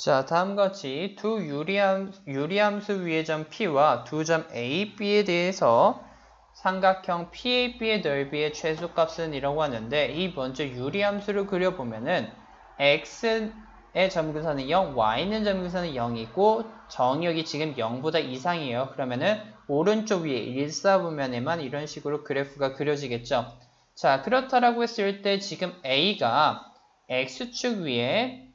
자, 다음과 같이 두 유리함, 유리함수 위의 점 P와 두 점 A, B에 대해서 삼각형 PAB의 넓이의 최소값은 이라고 하는데 이 먼저 유리함수를 그려보면은 X의 점근선은 0, Y는 점근선은 0이고 정역이 지금 0보다 이상이에요. 그러면은 오른쪽 위에 일사분면에만 이런 식으로 그래프가 그려지겠죠. 자, 그렇다라고 했을 때 지금 A가 X축 위에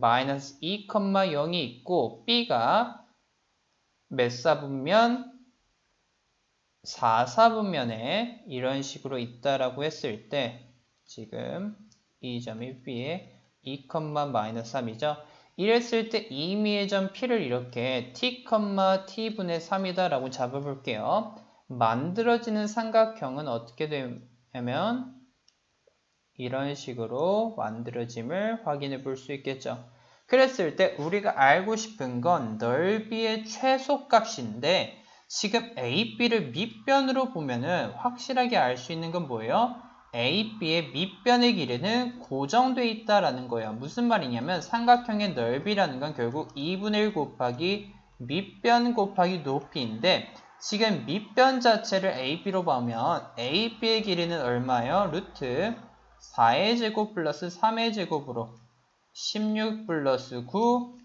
마이너스 2,0이 있고 B가 몇 사분면? 4사분면에 이런 식으로 있다라고 했을 때 지금 이 점이 B에 2, 마이너스 3이죠. 이랬을 때 이미의 점 P를 이렇게 t, t분의 3이다 라고 잡아볼게요. 만들어지는 삼각형은 어떻게 되냐면 이런 식으로 만들어짐을 확인해 볼 수 있겠죠. 그랬을 때 우리가 알고 싶은 건 넓이의 최소값인데 지금 AB를 밑변으로 보면은 확실하게 알 수 있는 건 뭐예요? AB의 밑변의 길이는 고정되어 있다라는 거예요. 무슨 말이냐면 삼각형의 넓이라는 건 결국 2분의 1 곱하기 밑변 곱하기 높이인데 지금 밑변 자체를 AB로 보면 AB의 길이는 얼마예요? 루트 4의 제곱 플러스 3의 제곱으로 16 플러스 9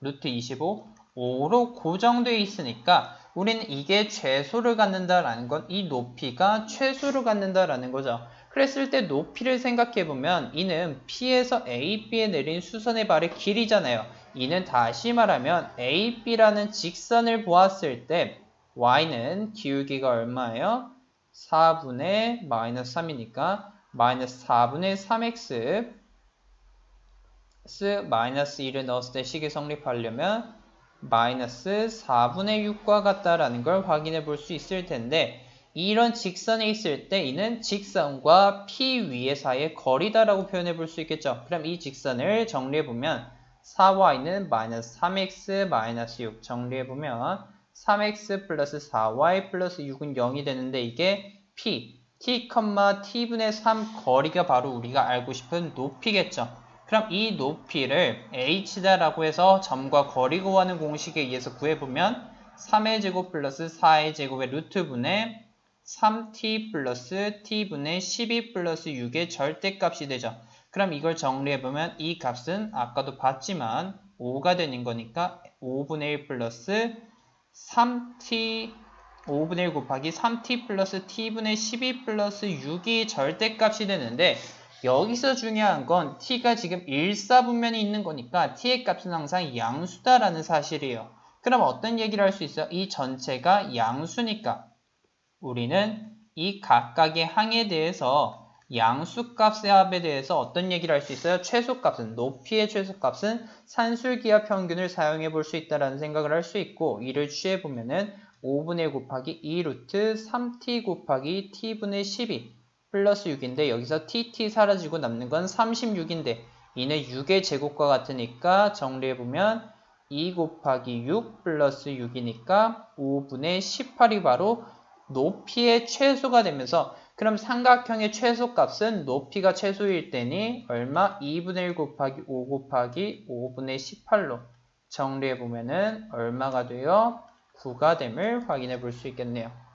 루트 25 5로 고정되어 있으니까 우리는 이게 최소를 갖는다라는 건 이 높이가 최소를 갖는다라는 거죠. 그랬을 때 높이를 생각해 보면 이는 P에서 A, B에 내린 수선의 발의 길이잖아요. 이는 다시 말하면 A, B라는 직선을 보았을 때 Y는 기울기가 얼마예요? 4분의 마이너스 3이니까 마이너스 4분의 3x 마이너스 1을 넣었을 때 식이 성립하려면 마이너스 4분의 6과 같다라는 걸 확인해 볼 수 있을 텐데 이런 직선에 있을 때 이는 직선과 P 위의 사이의 거리다라고 표현해 볼 수 있겠죠. 그럼 이 직선을 정리해 보면 4y는 마이너스 3x 마이너스 6 정리해 보면 3x 플러스 4y 플러스 6은 0이 되는데 이게 P t, t분의 3 거리가 바로 우리가 알고 싶은 높이겠죠. 그럼 이 높이를 h다라고 해서 점과 거리 구하는 공식에 의해서 구해보면 3의 제곱 플러스 4의 제곱의 루트분의 3t 플러스 t분의 12 플러스 6의 절대값이 되죠. 그럼 이걸 정리해보면 이 값은 아까도 봤지만 5가 되는 거니까 5분의 1 플러스 3t 5분의 1 곱하기 3t 플러스 t분의 12 플러스 6이 절대값이 되는데 여기서 중요한 건 t가 지금 1사분면이 있는 거니까 t의 값은 항상 양수다라는 사실이에요. 그럼 어떤 얘기를 할 수 있어요? 이 전체가 양수니까 우리는 이 각각의 항에 대해서 양수값의 합에 대해서 어떤 얘기를 할 수 있어요? 최소값은 높이의 최소값은 산술기하 평균을 사용해 볼 수 있다라는 생각을 할 수 있고 이를 취해 보면은 5분의 1 곱하기 2 루트 3t 곱하기 t분의 12 플러스 6인데 여기서 tt 사라지고 남는 건 36인데 이는 6의 제곱과 같으니까 정리해보면 2 곱하기 6 플러스 6이니까 5분의 18이 바로 높이의 최소가 되면서 그럼 삼각형의 최소값은 높이가 최소일 때니 얼마? 2분의 1 곱하기 5 곱하기 5분의 18로 정리해보면 은 얼마가 돼요? 9가 됨을 확인해 볼 수 있겠네요.